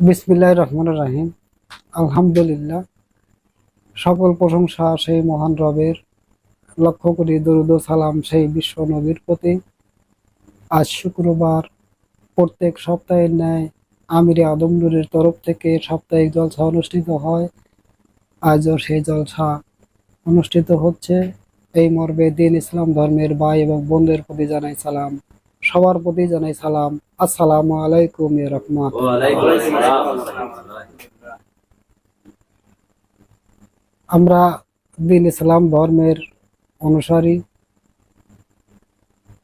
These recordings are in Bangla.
বিসমিল্লাহ রহমান রাহিম। আলহামদুলিল্লাহ। সকল প্রশংসা সেই মহান রবের লক্ষ্য করি দরুদ সালাম সেই বিশ্ব নবীর প্রতি। আজ শুক্রবার, প্রত্যেক সপ্তাহের ন্যায় আমিরে আদমনুরের তরফ থেকে সাপ্তাহিক জলসা অনুষ্ঠিত হয়। আজও সেই জলসা অনুষ্ঠিত হচ্ছে। এই মর্মে দিন ইসলাম ধর্মের ভাই এবং বোনদের প্রতি জানাই সালাম। সবার প্রতি জানাই সালাম। আসসালামু আলাইকুম রহমান। আমরা দিন ইসলাম ধর্মের অনুসারী।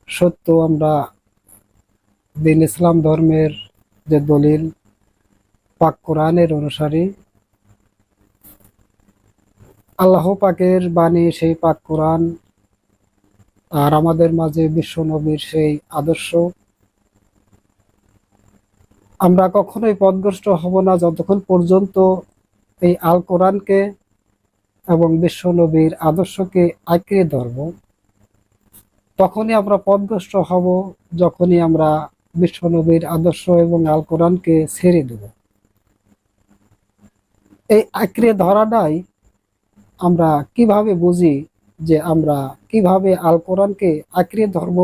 সত্য আমরা দিন ইসলাম ধর্মের যে দলিল পাক কোরআনের অনুসারী। আল্লাহ পাকের বাণী সেই পাক কোরআন আর আমাদের মাঝে বিশ্ব নবীর সেই আদর্শ। আমরা কখনোই পদগ্রস্ত হব না যতক্ষণ পর্যন্ত এই আল কোরআনকে এবং বিশ্ব নবীর আদর্শকে আঁকড়ে ধরব। তখনই আমরা পদগ্রস্ত হব, যখনই আমরা বিশ্ব নবীর আদর্শ এবং আল কোরআনকে ছেড়ে দেব। এই আঁকড়ে ধরাটাই আমরা কীভাবে বুঝি যে আমরা কীভাবে আল কোরআনকে আঁকড়ে ধরব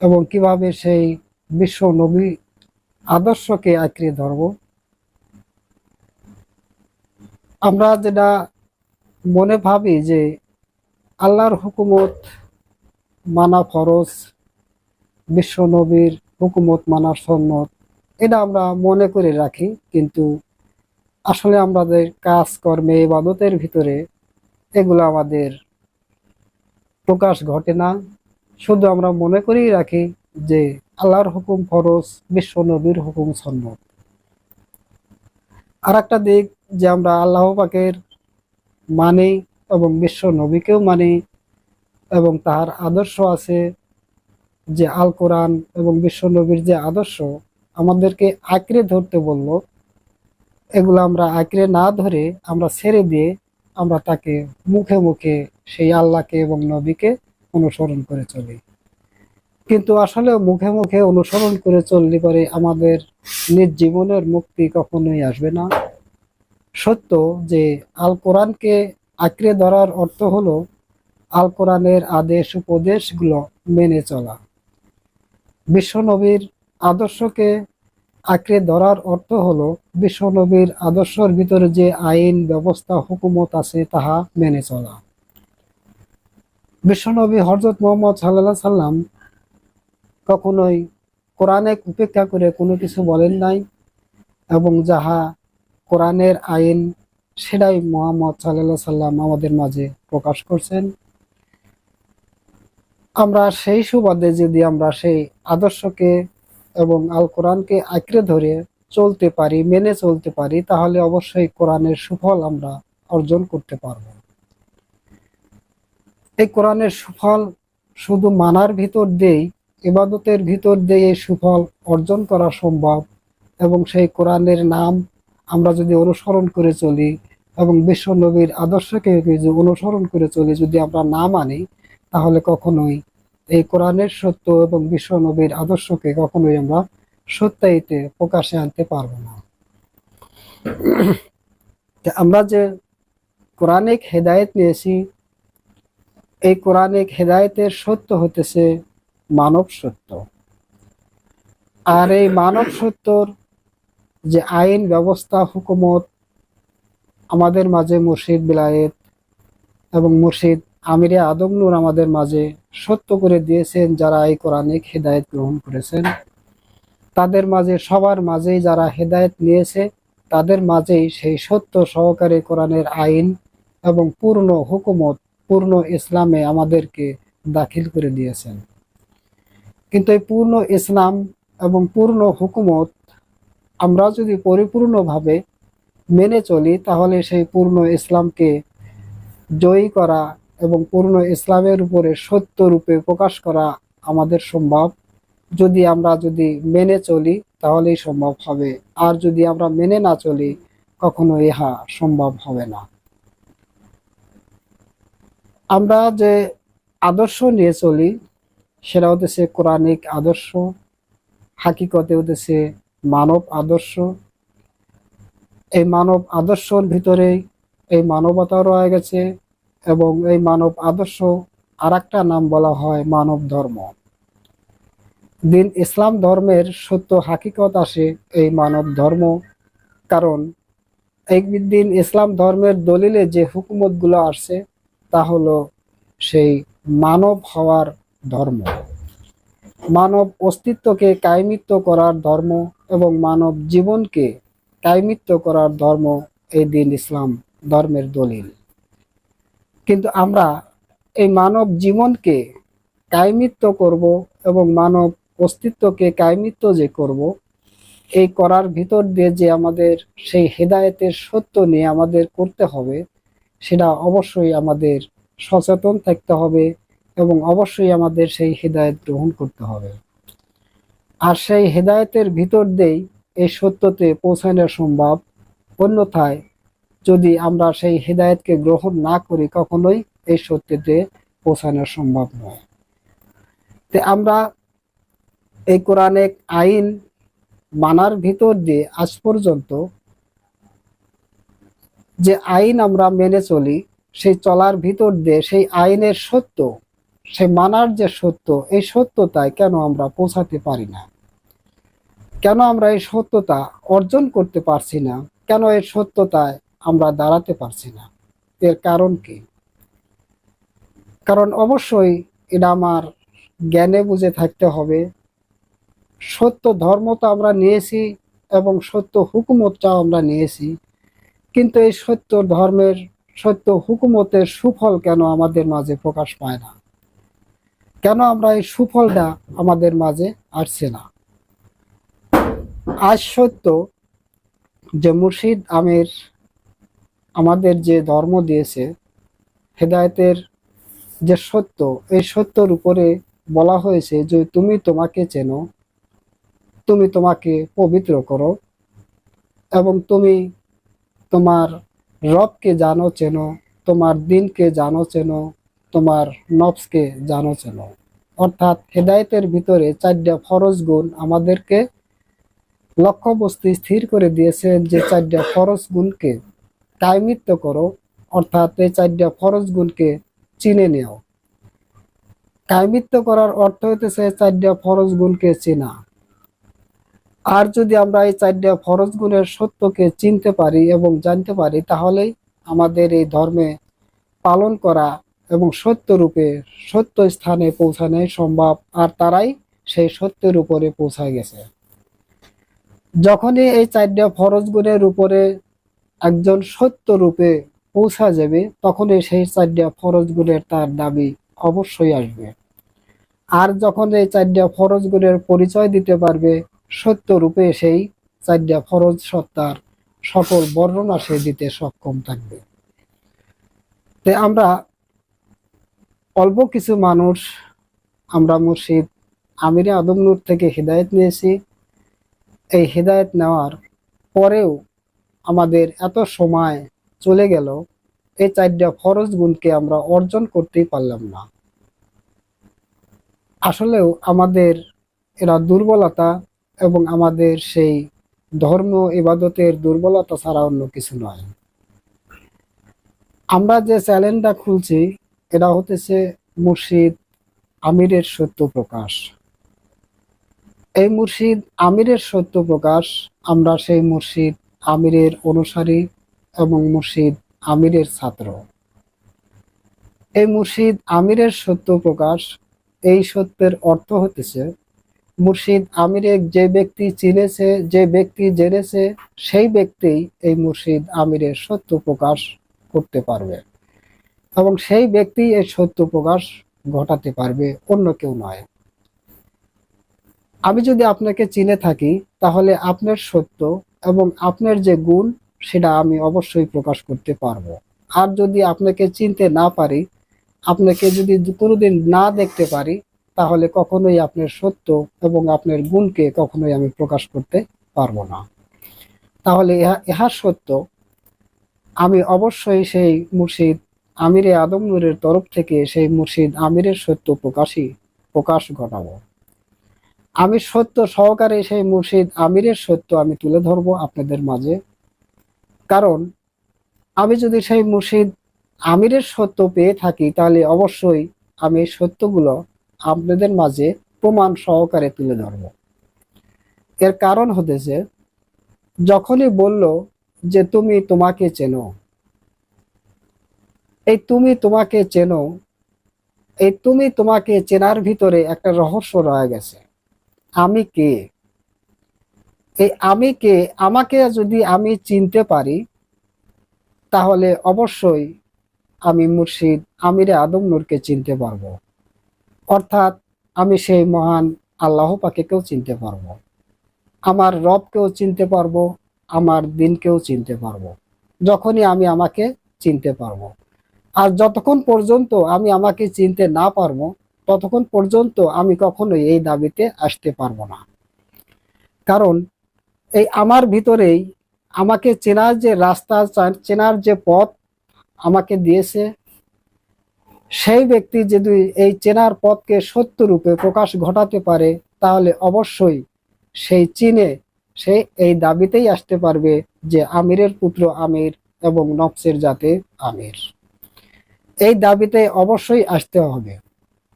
এবং কীভাবে সেই বিশ্ব নবী আদর্শকে আঁকড়ে ধরব। আমরা যেটা মনে ভাবি যে আল্লাহর হুকুমত মানা ফরজ, বিশ্ব নবীর হুকুমত মানা সন্ন্যত, এটা আমরা মনে করে রাখি। কিন্তু আসলে আমাদের কাজকর্মে, ইবাদতের ভিতরে এগুলো আমাদের প্রকাশ ঘটে না। শুধু আমরা মনে করেই রাখি যে আল্লাহর হুকুম ফরজ, বিশ্ব নবীর হুকুম সন্ন্যত। আর একটা দিক যে আমরা আল্লাহ পাকের মানি এবং বিশ্ব নবীকেও মানি এবং তাহার আদর্শ আছে যে আল কোরআন এবং বিশ্ব নবীর যে আদর্শ আমাদেরকে আঁকড়ে ধরতে বলল, এগুলো আমরা আঁকড়ে না ধরে আমরা ছেড়ে দিয়ে আমরা তাকে মুখে মুখে সেই আল্লাহকে এবং নবীকে অনুসরণ করে চলি। কিন্তু আসলে মুখে মুখে অনুসরণ করে চললে পরে আমাদের নিজ জীবনের মুক্তি কখনোই আসবে না। সত্য যে আল কোরআনকে আঁকড়ে ধরার অর্থ হলো আল কোরআনের আদেশ উপদেশগুলো মেনে চলা। বিশ্বনবীর আদর্শকে আঁকড়ে ধরার অর্থ হলো, বিশ্বনবীর আদর্শের ভিতরে যে আইন, ব্যবস্থা, হুকুমত আছে তাহা মেনে চলা। বিশ্বনবী হজরত মোহাম্মদ সাল্লাহ সাল্লাম কখনোই কোরআনে উপেক্ষা করে কোনো কিছু বলেন নাই এবং যাহা কোরআনের আইন সেটাই মোহাম্মদ সাল্লাহ সাল্লাম আমাদের মাঝে প্রকাশ করছেন। আমরা সেই সুবাদে যদি আমরা সেই আদর্শকে এবং আল কোরআনকে আঁকড়ে ধরে চলতে পারি, মেনে চলতে পারি, তাহলে অবশ্যই কোরআনের সুফল আমরা অর্জন করতে পারব। এই কোরআনের সুফল শুধু মানার ভিতর দিয়েই, ইবাদতের ভিতর দিয়ে সুফল অর্জন করা সম্ভব এবং সেই কোরআনের নাম আমরা যদি অনুসরণ করে চলি এবং বিশ্ব নবীর আদর্শকে অনুসরণ করে চলি, যদি আমরা না মানি, তাহলে কখনোই এই কোরআনের সত্য এবং বিশ্ব নবীর আদর্শকে কখনোই আমরা সত্যায়িতে প্রকাশে আনতে পারব না। আমরা যে কোরআনিক হেদায়েত নিয়েছি, এই কোরআনিক হেদায়েতের সত্য হতেছে মানব সত্য। আর এই মানব সত্যর যে আইন ব্যবস্থা, হুকুমত আমাদের মাঝে মুর্শিদ বিলায়েত এবং মুর্শিদ আমিরে আদমনুর আমাদের মাঝে সত্য করে দিয়েছেন, যারা এই কোরআনিক হেদায়েত গ্রহণ করেছেন। তাদের মাঝে, সবার মাঝেই যারা হেদায়েত নিয়েছে, তাদের মাঝেই সেই সত্য সহকারে কোরআনের আইন এবং পূর্ণ হুকুমত, পূর্ণ ইসলামে আমাদেরকে দাখিল করে দিয়েছেন। কিন্তু এই পূর্ণ ইসলাম এবং পূর্ণ হুকুমত আমরা যদি পরিপূর্ণভাবে মেনে চলি, তাহলে সেই পূর্ণ ইসলামকে জয়ী করা এবং পূর্ণ ইসলামের উপরে সত্য রূপে প্রকাশ করা আমাদের সম্ভব। যদি আমরা যদি মেনে চলি, তাহলেই সম্ভব হবে। আর যদি আমরা মেনে না চলি, কখনো ইহা সম্ভব হবে না। আমরা যে আদর্শ নিয়ে চলি, সেটা হতেছে কোরআনিক আদর্শ, হাকিকতে হতেছে মানব আদর্শ। এই মানব আদর্শর ভিতরে এই মানবতা রয়ে গেছে। এবং এই মানব আদর্শ আর নাম বলা হয় মানব ধর্ম। দিন ইসলাম ধর্মের সত্য হাকিকত আসে এই মানব ধর্ম, কারণ এই দিন ইসলাম ধর্মের দলিলে যে হুকুমতগুলো আসছে তা হলো সেই মানব হওয়ার ধর্ম। মানব অস্তিত্বকে কায়মিত্ব করার ধর্ম এবং মানব জীবনকে কায়মিত্ব করার ধর্ম এই দিন ইসলাম ধর্মের দলিল। কিন্তু আমরা এই মানব জীবনকে কায়মিত্ব করব এবং মানব অস্তিত্বকে কায়মিত্ব যে করব, এই করার ভিতর দিয়ে যে আমাদের সেই হেদায়েতের সত্য নিয়ে আমাদের করতে হবে, সেটা অবশ্যই আমাদের সচেতন থাকতে হবে এবং অবশ্যই আমাদের সেই হেদায়েত গ্রহণ করতে হবে। আর সেই হেদায়েতের ভিতর দিয়েই এই সত্যতে পৌঁছানো সম্ভব। অন্যথায় যদি আমরা সেই হেদায়েতকে গ্রহণ না করি, কখনোই এই সত্যতে পৌঁছানো সম্ভব নয়। তে আমরা এই কোরআনিক আইন মানার ভিতর দিয়ে আজ পর্যন্ত যে আইন আমরা মেনে চলি, সেই চলার ভিতর দিয়ে সেই আইনের সত্য, সেই মানার যে সত্য, এই সত্যতায় কেন আমরা পৌঁছাতে পারি না? কেন আমরা এই সত্যতা অর্জন করতে পারছি না? কেন এই সত্যতায় আমরা দাঁড়াতে পারছি না। এর কারণ কি? কারণ অবশ্যই এটা আমার জ্ঞানে বুঝে থাকতে হবে। সত্য ধর্ম তো আমরা নিয়েছি এবং সত্য হুকুমতটাও আমরা নিয়েছি। কিন্তু এই সত্য ধর্মের, সত্য হুকুমতের সুফল কেন আমাদের মাঝে প্রকাশ পায় না? কেন আমরা এই সুফলটা আমাদের মাঝে আসছে না? আজ সত্য যে মুর্শিদ আমির আমাদের যে ধর্ম দিয়েছে, হেদায়েতের যে সত্য, এই সত্যর উপরে বলা হয়েছে যে তুমি তোমাকে চেনো, তুমি তোমাকে পবিত্র করো এবং তুমি তোমার রবকে জানো, চেনো, তোমার দিনকে জানো, চেনো, তোমার নবসকে জানো, চেনো। অর্থাৎ হেদায়েতের ভিতরে চারটা ফরজ গুণ আমাদেরকে লক্ষ্যবস্তু স্থির করে দিয়েছেন যে চারটা ফরজ গুণকে কায়মিত্ব করো, অর্থাৎ এই চারটা ফরজ গুণকে চিনে নেও। কায়মিত্ব করার অর্থ হইতেছে চারটা ফরজ গুণকে চেনা। আর যদি আমরা এই চারটা ফরজ গুণের সত্যকে চিনতে পারি এবং জানতে পারি, তাহলেই আমাদের এই ধর্মে পালন করা এবং সত্য রূপে সত্য স্থানে পৌঁছানো সম্ভব, আর তারাই সেই সত্যের উপরে পৌঁছায় গেছে। যখনই এই চারটা ফরজ গুণের উপরে একজন সত্য রূপে পৌঁছা যাবে, তখনই সেই চারটা ফরজ গুণের তার দাবি অবশ্যই আসবে। আর যখন এই চারটা ফরজ গুণের পরিচয় দিতে পারবে সত্য রূপে সেই চারটা ফরজ সত্তার সকল বর্ণনা সে দিতে সক্ষম থাকবে। তে আমরা অল্প কিছু মানুষ, আমরা মুর্শিদ আমিরে আদমনুর থেকে হৃদায়ত নিয়েছি। এই হৃদায়ত নেওয়ার পরেও আমাদের এত সময় চলে গেল এই চারটা ফরজ গুণকে আমরা অর্জন করতেই পারলাম না। আসলেও আমাদের এরা দুর্বলতা এবং আমাদের সেই ধর্ম ইবাদতের দুর্বলতা ছাড়া অন্য কিছু নয়। আমরা যে চ্যালেঞ্জটা খুলছি, এটা হতেছে মুর্শিদ আমিরের সত্য প্রকাশ। এই মুর্শিদ আমিরের সত্য প্রকাশ, আমরা সেই মুর্শিদ আমিরের অনুসারী এবং মুর্শিদ আমিরের ছাত্র। এই মুর্শিদ আমিরের সত্য প্রকাশ, এই সত্যের অর্থ হতেছে মুর্শিদ আমিরে যে ব্যক্তি চিনেছে, যে ব্যক্তি জেনেছে, সেই ব্যক্তি এই মুর্শিদ আমিরের সত্য প্রকাশ করতে পারবে এবং সেই ব্যক্তি এই সত্য প্রকাশ ঘটাতে পারবে, অন্য কেউ নয়। আমি যদি আপনাকে চিনে থাকি, তাহলে আপনার সত্য এবং আপনার যে গুণ, সেটা আমি অবশ্যই প্রকাশ করতে পারব। আর যদি আপনাকে চিনতে না পারি, আপনাকে যদি কোনোদিন না দেখতে পারি, তাহলে কখনোই আপনার সত্য এবং আপনার গুণকে কখনোই আমি প্রকাশ করতে পারব না। তাহলে ইহা ইহা সত্য। আমি অবশ্যই সেই মুর্শিদ আমিরে আদম নূরের তরফ থেকে সেই মুর্শিদ আমিরের সত্য প্রকাশই, প্রকাশ ঘটাবো। আমি সত্য সহকারে সেই মুর্শিদ আমিরের সত্য আমি তুলে ধরবো আপনাদের মাঝে। কারণ, আমি যদি সেই মুর্শিদ আমিরের সত্য পেয়ে থাকি, তাহলে অবশ্যই আমি সত্যগুলো আপনাদের মাঝে প্রমাণ সহকারে তুলে ধরব। এর কারণ হতেছে যখনই বলল যে তুমি তোমাকে চেনো, এই তুমি তোমাকে চেনো, এই তুমি তোমাকে চেনার ভিতরে একটা রহস্য রয়ে গেছে। আমি কে? এই আমি কে আমাকে যদি আমি চিনতে পারি, তাহলে অবশ্যই আমি মুর্শিদ আমিরে আদম নূরকে চিনতে পারব। অর্থাৎ আমি সেই মহান আল্লাহ পাকেকেও চিনতে পারব। আমার রবকেও চিনতে পারব, আমার দিনকেও চিনতে পারব। যখনই আমি আমাকে চিনতে পারব। আর যতক্ষণ পর্যন্ত আমি আমাকে চিনতে না পারব ততক্ষণ পর্যন্ত আমি কখনোই এই দাবিতে আসতে পারব না। কারণ এই আমার ভিতরেই আমাকে চেনার যে রাস্তা চেনার যে পথ আমাকে দিয়েছে, সেই ব্যক্তি যদি এই চেনার পথকে সত্য রূপে প্রকাশ ঘটাতে পারে, তাহলে অবশ্যই সেই চিনে সে এই দাবিতেই আসতে পারবে যে আমিরের পুত্র আমির এবং নফসের জাতে আমির। এই দাবিতে অবশ্যই আসতে হবে।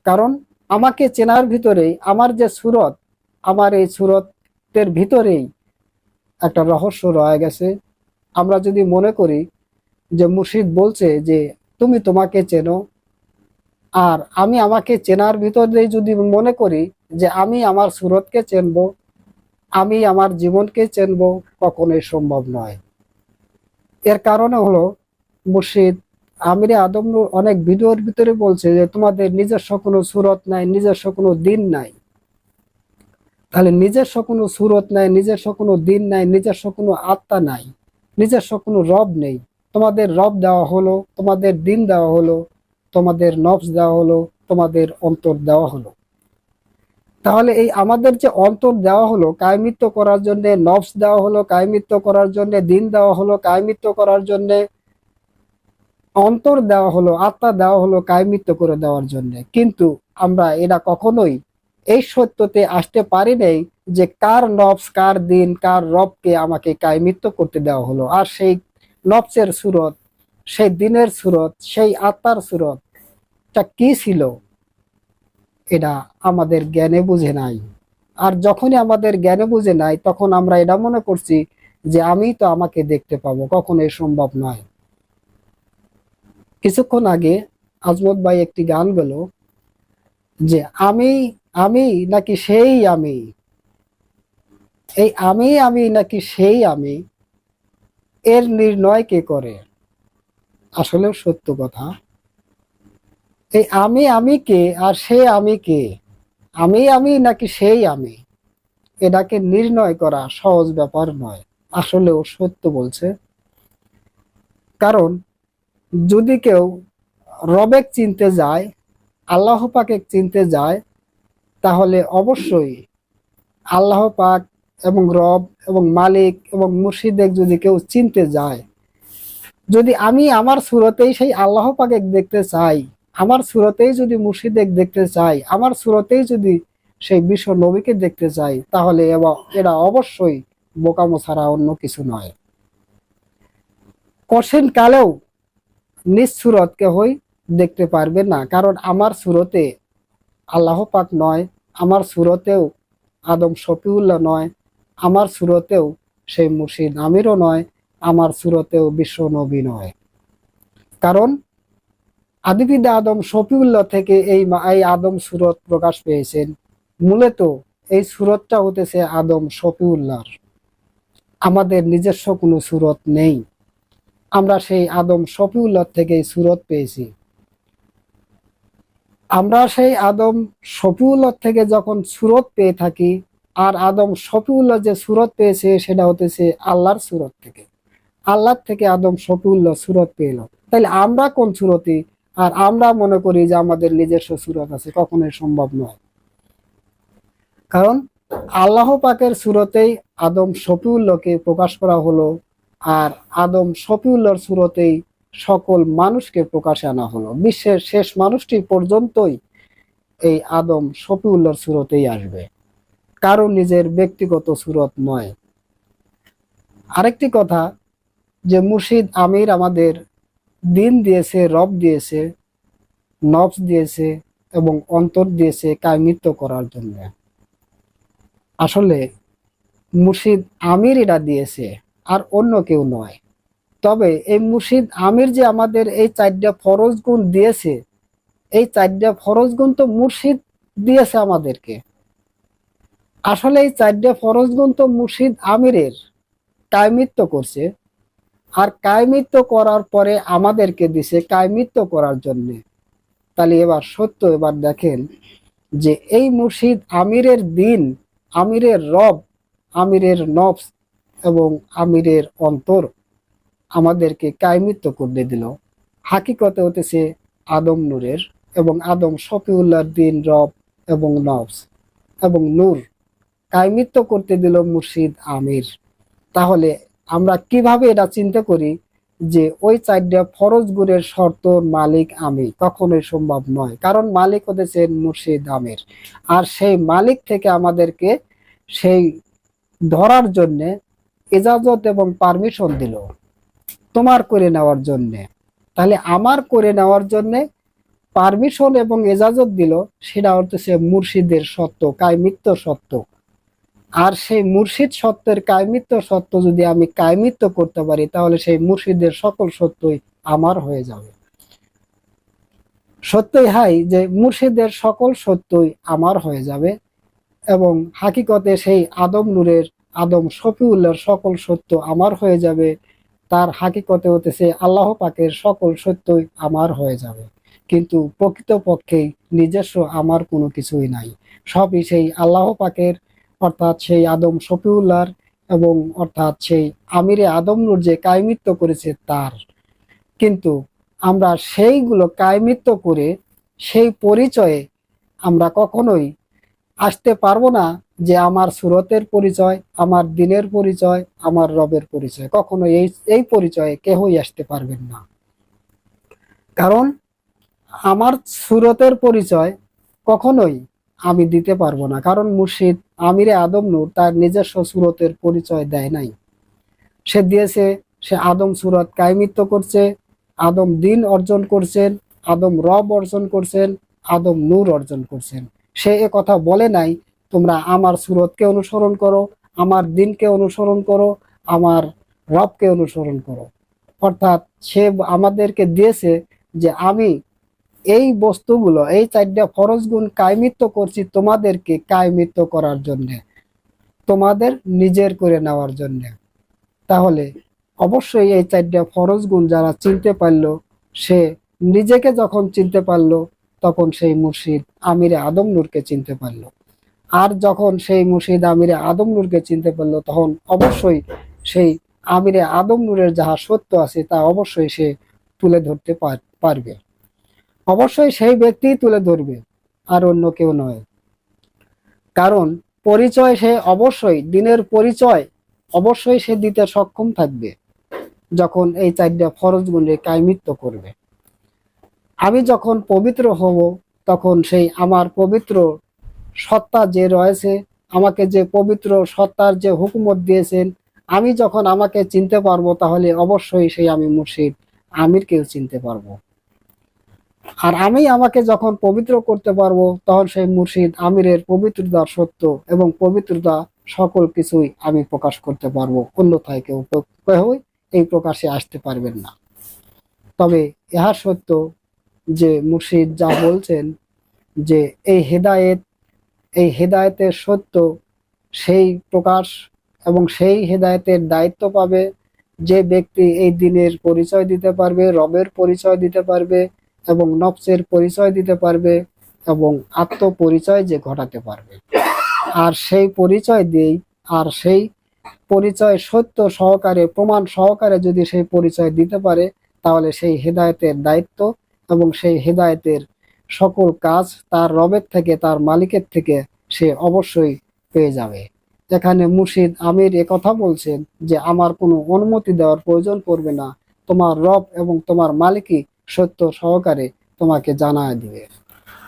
কারণ আমাকে চেনার ভিতরেই, আমার যে সুরত, আমার এই সুরতের ভিতরেই একটা রহস্য রয়ে গেছে। আমরা যদি মনে করি যে মুর্শিদ বলছে যে, তুমি তোমাকে চেনো। আর আমি আমাকে চেনার ভিতরেই যদি মনে করি যে, আমি আমার সুরতকে চেনব, আমি আমার জীবনকে চেনব, কখনোই সম্ভব নয়। এর কারণে হলো মুর্শিদ আমিরে আদম অনেক ভিডিওর ভিতরে বলছে যে, তোমাদের নিজস্ব কোনো সুরত নাই, নিজস্ব কোনো দিন নাই। তাহলে নিজস্ব কোনো সুরত নাই, নিজস্ব কোনো দিন নাই, নিজস্ব কোনো আত্মা নাই, নিজস্ব কোনো রব নেই। তোমাদের রব দেওয়া হলো, তোমাদের দিন দেওয়া হলো, তোমাদের নফস দেওয়া হলো, তোমাদের অন্তর দেওয়া হলো। তাহলে এই আমাদের যে অন্তর দেওয়া হলো, কায়মিত্ব করার জন্য নফস দেওয়া হলো, কায়মিত্ব করার জন্য দিন দেওয়া হলো, কায়মিত্ব করার জন্য অন্তর দেওয়া হলো, আত্মা দেওয়া হলো কায়মিত্ব করে দেওয়ার জন্য। কিন্তু আমরা এটা কখনোই এই সত্যতে আসতে পারি নাই যে কার নফস, কার দিন, কার রবকে আমাকে কায়মিত্ব করতে দেওয়া হলো। আর সেই নফসের সুরত, সেই দিনের সুরত, সেই আত্মার সুরত, তা কি ছিল? এটা আমাদের জ্ঞানে বুঝে নাই। আর যখনই আমাদের জ্ঞানে বুঝে নাই, তখন আমরা এটা মনে করছি যে আমি তো আমাকে দেখতে পাবো, কখনোই সম্ভব নয়। কিছুক্ষণ আগে আজমত ভাই একটি গান গেল যে, আমি আমি নাকি সেই আমি। এই আমি আমি নাকি সেই আমি। এর নির্ণয় কে করে? আসলেও সত্য কথা। এই আমি আমি কে আর সে আমি কে? আমি আমি নাকি সেই আমি? এটাকে নির্ণয় করা সহজ ব্যাপার নয়, আসলেও সত্য বলছে। কারণ যদি কেউ রবেক চিনতে যায়, আল্লাহ পাকে চিনতে যায়, তাহলে অবশ্যই আল্লাহ পাক এবং রব এবং মালিক এবং মুর্শিদেক যদি কেউ চিনতে যায়, যদি আমি আমার সুরতেই সেই আল্লাহ পাকে দেখতে চাই, আমার সুরতেই যদি মুর্শিদেক দেখতে চাই, আমার সুরতেই যদি সেই বিশ্ব নবীকে দেখতে চাই, তাহলে এরা অবশ্যই বোকামো ছাড়া অন্য কিছু নয়। কঠিন কালেও নিজ সুরত কেহই দেখতে পারবে না। কারণ আমার সুরতে আল্লাহ পাক নয়, আমার সুরতেও আদম শফিউল্লাহ নয়, আমার সুরতেও সেই মুর্শিদ আমিরও নয়, আমার সুরতেও বিশ্ব নবী নয়। কারণ আদিবিদা আদম শফিউল্লাহ থেকে এই এই আদম সুরত প্রকাশ পেয়েছেন। মূলত এই সুরতটা হতেছে আদম শফিউল্লাহর। আমাদের নিজস্ব কোনো সুরত নেই। আমরা সেই আদম শফিউল্লাহ থেকে সুরত পেয়েছি। আমরা সেই আদম শফিউল্লাহ থেকে যখন সুরত পেয়ে থাকি, আর আদম শফিউল্লাহ যে সুরত পেয়েছে, সেটা হতেছে আল্লাহর সুরত থেকে। আল্লাহর থেকে আদম শফিউল্লাহ সুরত পেল। তাহলে আমরা কোন সুরতি আর আমরা মনে করি যে আমাদের নিজস্ব সুরত আছে, কখনোই সম্ভব নয়। কারণ আল্লাহ পাকের সুরতেই আদম শফিউল্লাহকে প্রকাশ করা হলো আর আদম শফিউল্লাহর সুরতেই সকল মানুষকে প্রকাশে আনা হলো। বিশ্বের শেষ মানুষটি পর্যন্তই এই আদম শফিউল্লাহর সুরতেই আসবে। কারও নিজের ব্যক্তিগত সুরত নয়। আরেকটি কথা, যে মুর্শিদ আমির আমাদের দিন দিয়েছে, রব দিয়েছে, নফস দিয়েছে এবং অন্তর দিয়েছে কায়মিত্ব করার জন্য। আসলে মুর্শিদ আমির এটা দিয়েছে। আর অন্য কেউ নয়। তবে এই মুর্শিদ আমির যে আমাদের এই চারটা ফরজ গুণ দিয়েছে, এই চারটা ফরজ গুণ তো মুর্শিদ দিয়েছে আমাদেরকে। আসলে এই চারটা ফরজ গুণ তো মুর্শিদ আমিরের কায়মিত্ব করছে, আর কায়মিত্ব করার পরে আমাদেরকে দিছে কায়মিত্ব করার জন্য। তাহলে এবার সত্য এবার দেখেন যে এই মুর্শিদ আমিরের দিন, আমিরের রব, আমিরের নফস এবং আমিরের অন্তর আমাদেরকে কায়মিত্ব করে দিল। হাকিকতে হতেছে আদম নূরের এবং আদম শফিউল্লাহর দিন রব এবং নফস এবং নূর। কায়মিত্ব করতে দিল মুর্শিদ আমির। তাহলে আমরা কীভাবে এটা চিন্তা করি যে ওই চারটা ফরজ গুণের শর্ত মালিক আমি? কখনোই সম্ভব নয়। কারণ মালিক হতেছেন মুর্শিদ আমির। আর সেই মালিক থেকে আমাদেরকে সেই ধরার জন্যে এজাজত এবং পারমিশন দিল। তোমার করে নেওয়ার জন্যে। তাহলে আমার করে নেওয়ার জন্যে পারমিশন এবং এজাজত দিল, সেটা হচ্ছে মুর্শিদের সত্য, কায়মিত্ব সত্য। আর সেই মুর্শিদ সত্যের কায়মিত্ব সত্য যদি আমি কায়মিত্ব করতে পারি, তাহলে সেই মুর্শিদের সকল সত্যই আমার হয়ে যাবে। সত্যই হাই যে মুর্শিদের সকল সত্যই আমার হয়ে যাবে এবং হাকিকতে সেই আদম নূরের আদম শফিউল্লাহর সকল সত্য আমার হয়ে যাবে, তার হাকিকতে হতেছে আল্লাহ পাকের সকল সত্যই আমার হয়ে যাবে। কিন্তু প্রকৃতপক্ষেই নিজস্ব আমার কোনো কিছুই নাই। সবই সেই আল্লাহ পাকের, অর্থাৎ সেই আদম শফিউল্লাহর এবং অর্থাৎ সেই আমিরে আদম নূর যে কায়মিত্ব করেছে তার। কিন্তু আমরা সেইগুলো কায়মিত্ব করে সেই পরিচয়ে আমরা কখনোই আসতে পারব না যে আমার সুরতের পরিচয়, আমার দিনের পরিচয়, আমার রবের পরিচয়। কখনো এই এই পরিচয়ে কেহই আসতে পারবেন না। কারণ আমার সুরতের পরিচয় কখনোই আমি দিতে পারব না। কারণ মুর্শিদ আমিরে আদম নূর তার নিজস্ব সুরতের পরিচয় দেয় নাই। সে দিয়েছে, সে আদম সুরত কায়মিত্ব করছে, আদম দিন অর্জন করছেন, আদম রব অর্জন করছেন, আদম নূর অর্জন করছেন। সে এ কথা বলে নাই, তোমরা আমার সুরতকে অনুসরণ করো, আমার দিনকে অনুসরণ করো, আমার রবকে অনুসরণ করো। অর্থাৎ সে আমাদেরকে দিয়েছে যে আমি এই বস্তুগুলো, এই চারটা ফরজ গুণ কায়মিত্ব করছি তোমাদেরকে কায়মিত্ব করার জন্য, তোমাদের নিজের করে নেওয়ার জন্য। তাহলে অবশ্যই এই চারটা ফরজ গুণ যারা চিনতে পারল, সে নিজেকে যখন চিনতে পারল তখন সেই মুর্শিদ আমিরে আদম নূরকে চিনতে পারল। আর যখন সেই মুর্শিদ আমিরে আদম নূরকে চিনতে পারল, তখন অবশ্যই সেই আমিরে আদম নূরের যাহা সত্য আছে, তা অবশ্যই সে তুলে ধরতে পার- পারবে। অবশ্যই সেই ব্যক্তি তুলে ধরবে, আর অন্য কেউ নয়। কারণ পরিচয় সে অবশ্যই, দিনের পরিচয় অবশ্যই সে দিতে সক্ষম থাকবে, যখন এই চারটা ফরজ কায়মিত্ব করবে। আমি যখন পবিত্র হব, তখন সেই আমার পবিত্র সত্তা যে রয়েছে, আমাকে যে পবিত্র সত্তার যে হুকুমত দিয়েছেন, আমি যখন আমাকে চিনতে পারব, তাহলে অবশ্যই সেই আমি মুর্শিদ, আমিরকেও চিনতে পারব। আর আমি আমাকে যখন পবিত্র করতে পারব, তখন সেই মুর্শিদ, আমিরের পবিত্রতার সত্য এবং পবিত্রতা সকল কিছুই আমি প্রকাশ করতে পারব। অন্যথায় কেউ কেউই এই প্রকাশে আসতে পারবেন না। তবে ইহা সত্য যে মুর্শিদ যা বলছেন যে এই হেদায়েত, এই হেদায়েতের সত্য সেই প্রকাশ এবং সেই হেদায়েতের দায়িত্ব পাবে। যে ব্যক্তি এই দিনের পরিচয় দিতে পারবে, রবের পরিচয় দিতে পারবে এবং নফসের পরিচয় দিতে পারবে এবং আত্মপরিচয় যে ঘটাতে পারবে। আর সেই পরিচয় দিয়েই, আর সেই পরিচয় সত্য সহকারে, প্রমাণ সহকারে যদি সেই পরিচয় দিতে পারে, তাহলে সেই হেদায়েতের দায়িত্ব এবং সেই হেদায়েতের সকল কাজ তার রবের থেকে, তার মালিকের থেকে সে অবশ্যই পেয়ে যাবে। এখানে মুর্শিদ আমির কথা বলছেন যে, আমার কোনো অনুমতি দেওয়ার প্রয়োজন পড়বে না। তোমার রব এবং তোমার মালিকই সত্য সহকারে তোমাকে জানায় দিবে।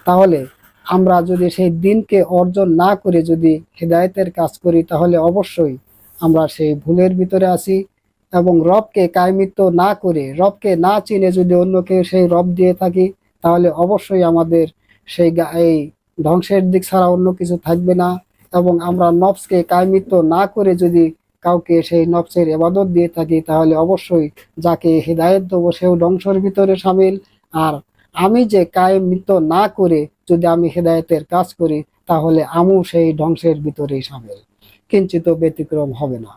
তাহলে আমরা যদি সেই দিনকে অর্জন না করে যদি হেদায়েতের কাজ করি, তাহলে অবশ্যই আমরা সেই ভুলের ভিতরে আছি। এবং রবকে কায়মিত্ব না করে, রবকে না চিনে যদি অন্যকে সেই রব দিয়ে থাকি, তাহলে অবশ্যই আমাদের সেই এই ধ্বংসের দিক ছাড়া অন্য কিছু থাকবে না। এবং আমরা নফসকে কায়মিত্ব না করে যদি কাউকে সেই নফসের এবাদত দিয়ে থাকি, তাহলে অবশ্যই যাকে হৃদায়ত দেবো সেও ধ্বংসের ভিতরে সামিল। আর আমি যে কায়মিত্ব না করে যদি আমি হৃদায়তের কাজ করি, তাহলে আমিও সেই ধ্বংসের ভিতরেই সামিল। কিঞ্চিত ব্যতিক্রম হবে না।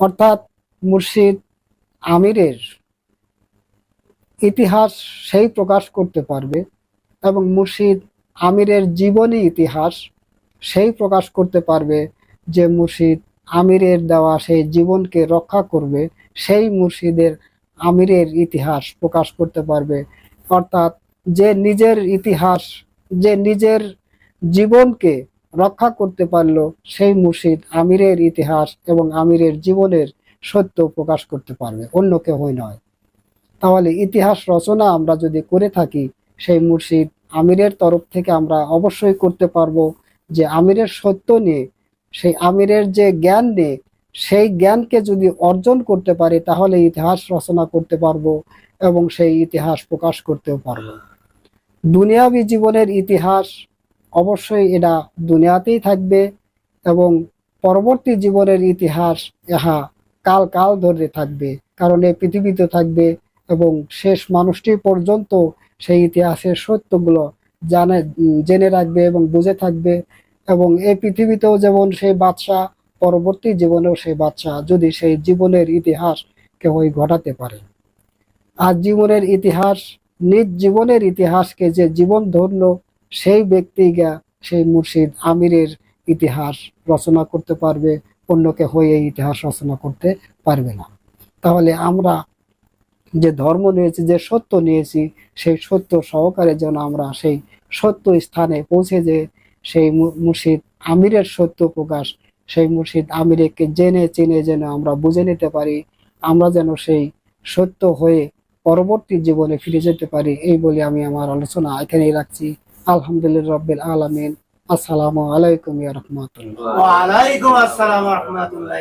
অর্থাৎ মুর্শিদ আমিরের ইতিহাস সেই প্রকাশ করতে পারবে এবং মুর্শিদ আমিরের জীবনী ইতিহাস সেই প্রকাশ করতে পারবে যে মুর্শিদ আমিরের দেওয়া সেই জীবনকে রক্ষা করবে, সেই মুর্শিদের আমিরের ইতিহাস প্রকাশ করতে পারবে। অর্থাৎ যে নিজের ইতিহাস, যে নিজের জীবনকে রক্ষা করতে পারল সেই মুর্শিদ আমিরের ইতিহাস এবং আমিরের জীবনের সত্য প্রকাশ করতে পারবে, অন্য কেউই নয়। তাহলে ইতিহাস রচনা আমরা যদি করে থাকি, সেই মুর্শিদ আমিরের তরফ থেকে আমরা অবশ্যই করতে পারব যে আমিরের সত্য নিয়ে, সেই আমিরের যে জ্ঞান নিয়ে, সেই জ্ঞানকে যদি অর্জন করতে পারি, তাহলে ইতিহাস রচনা করতে পারব এবং সেই ইতিহাস প্রকাশ করতেও পারব। দুনিয়াবী জীবনের ইতিহাস অবশ্যই এটা দুনিয়াতেই থাকবে এবং পরবর্তী জীবনের ইতিহাস ইহা কাল কাল ধরে থাকবে, কারণ এই পৃথিবীতে থাকবে এবং শেষ মানুষটি পর্যন্ত সেই ইতিহাসের সত্যগুলো জানে জেনে রাখবে এবং বুঝে থাকবে এবং এই পৃথিবীতেও যেমন সেই বাদশাহ, পরবর্তী জীবনেও সেই বাদশাহ, যদি সেই জীবনের ইতিহাস কেউই ঘটাতে পারে। আর জীবনের ইতিহাস, নিজ জীবনের ইতিহাসকে যে জীবন ধরল সেই ব্যক্তিগা সেই মুর্শিদ আমিরের ইতিহাস রচনা করতে পারবে। অন্যকে হয়ে এই ইতিহাস রচনা করতে পারবে না। তাহলে আমরা যে ধর্ম নিয়েছি, যে সত্য নিয়েছি, সেই সত্য সহকারে যেন আমরা সেই সত্য স্থানে পৌঁছে যে সেই মুর্শিদ আমিরের সত্য প্রকাশ, সেই মুর্শিদ আমিরকে জেনে চিনে যেন আমরা বুঝে নিতে পারি, আমরা যেন সেই সত্য হয়ে পরবর্তী জীবনে ফিরে যেতে পারি, এই বলে আমি আমার আলোচনা এখানেই রাখছি। আলহামদুলিল্লাহ রব্বিল আলামিন। আসসালামু আলাইকুম ইয়া রাহমাতুল্লাহ। ওয়ালাইকুম আসসালাম রহমতুল্লাহ